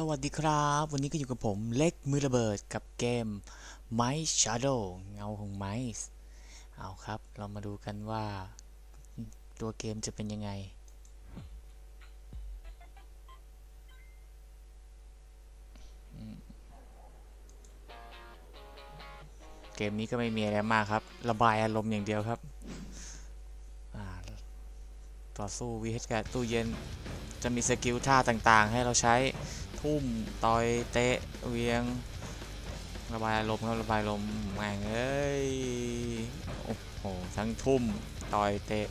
สวัสดีครับ วันนี้ก็อยู่กับผมเล็กมือระเบิดกับเกม m i c Shadow เงาของไมซ์เอาครับ เรามาดูกันว่า ตัวเกมจะเป็นยังไง เกมนี้ก็ไม่มีอะไรมากครับ ระบายอารมณ์อย่างเดียวครับต่อสู้วิเฮกับตู้เย็นจะมีสกิลท่าต่างๆ ให้เราใช้ ทุ่มต่อยเตะเวียง ระบายอารมครับระบายอารมแม่งเอ้ยโอ้โหทั้งทุ่มต่อยเตะ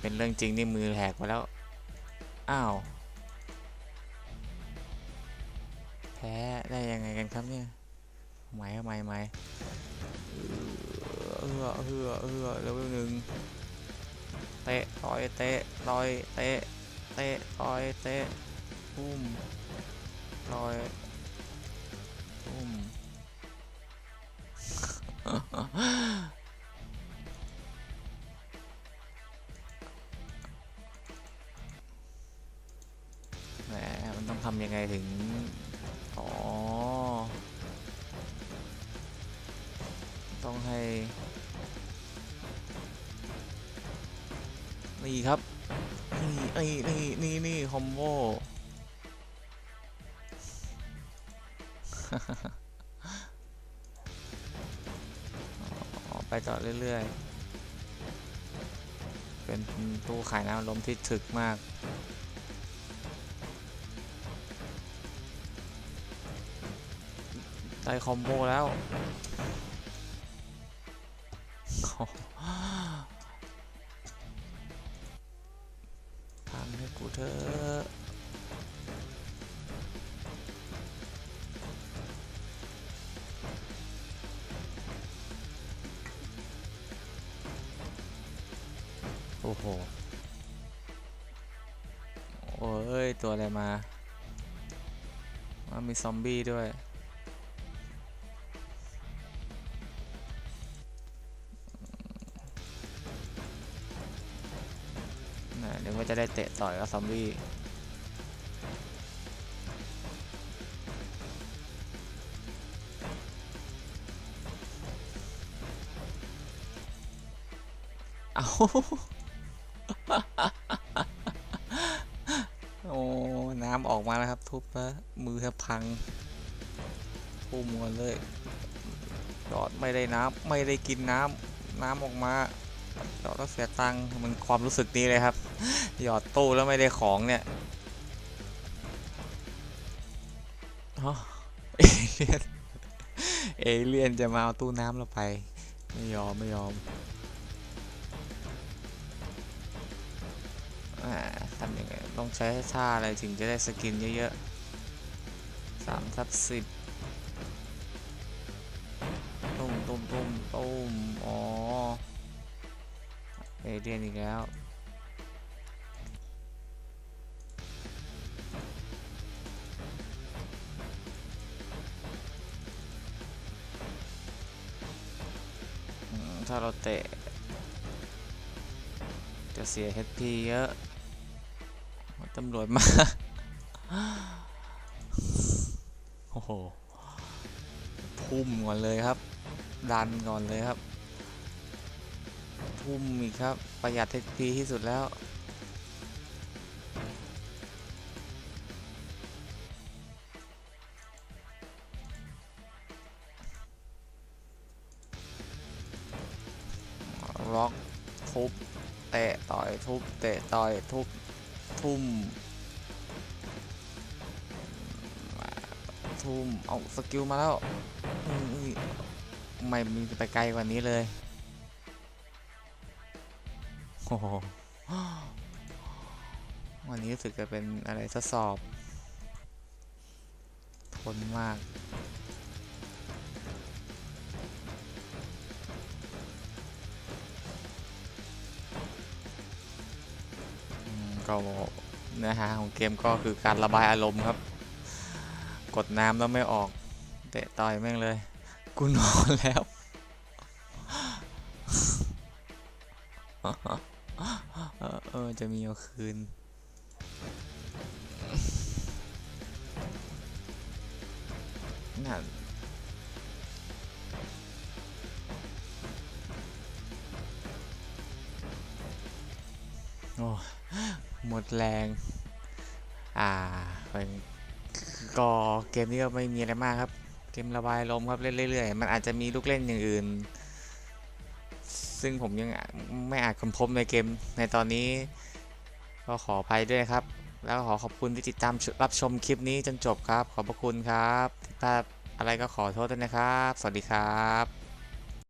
เป็นเรื่องจริงนี่มือแหกไปแล้ว อ้าว แพ้ได้ยังไงกันครับเนี่ยไหมทำไมไหมเออเออเออเร็วหนึ่งเตะต่อยเตะต่อยเตะเตะต่อยเตะปุ้ม ต่อยปุ้มแหมมันต้องทำยังไงถึง อ๋อ ต้องให้ นี่ครับ นี่นี่นี่นี่นี่คอมโบ ไปต่อเรื่อยๆ เป็นตู้ขายน้ำลมที่ถึกมาก ได้คอมโบแล้วพังให้กูเถอะ โอ้โห โอ้ย ตัวอะไรมาว่ามีซอมบี้ด้วย น่ะเดี๋ยวว่าจะได้เตะต่อยกับซอมบี้เอา โอ้ น้ำออกมาแล้วครับ ทุบแล้วมือแทบพังพุ่มกันเลยหยอดไม่ได้น้ำไม่ได้กินน้ำน้ำออกมาหยอดแล้วเสียตังค์มันความรู้สึกนี้เลยครับ หยอดตู้แล้วไม่ได้ของเนี่ยเอเลี่ยนเอเลี่ยนจะมาเอาตู้น้ำเราไป ไม่ยอม ไม่ยอม อ่าทำยังไงต้องใช้ท่าอะไรถึงจะได้สกินเยอะๆสามทับสิบตุ้มตุ้มตุ้มตุ้มอ๋อเอเลี่ยนอีกแล้วถ้าเราเตะจะเสีย HP เยอะ ตำรวจมา โอ้โห พุ่มก่อนเลยครับ ดันก่อนเลยครับทุ่มอีกครับ ประหยัด HP ที่สุดแล้วล็อกทุบเตะต่อยทุบเตะต่อยทุบ ทุ่ม ทุ่ม เอาสกิลมาแล้วไม่มีไปไกลกว่านี้เลยโอ้โหวันนี้รู้สึกจะเป็นอะไรทดสอบ ทนมาก ก็เนื้อหาของเกมก็คือการระบายอารมณ์ครับ กดน้ำแล้วไม่ออก เตะต่อยแม่งเลย กูนอนแล้ว เออจะมีเอาคืนน่ะโอ้ หมดแรง อ่าเป็นก็เกมนี้ก็ไม่มีอะไรมากครับ เกมระบายลมครับเล่นเรื่อยๆ มันอาจจะมีลูกเล่นอย่างอื่น ซึ่งผมยังไม่อาจค้นพบในเกมในตอนนี้ ก็ขออภัยด้วยครับ แล้วขอขอบคุณที่ติดตามรับชมคลิปนี้จนจบครับ ขอบพระคุณครับถ้าอะไรก็ขอโทษด้วยนะครับ สวัสดีครับ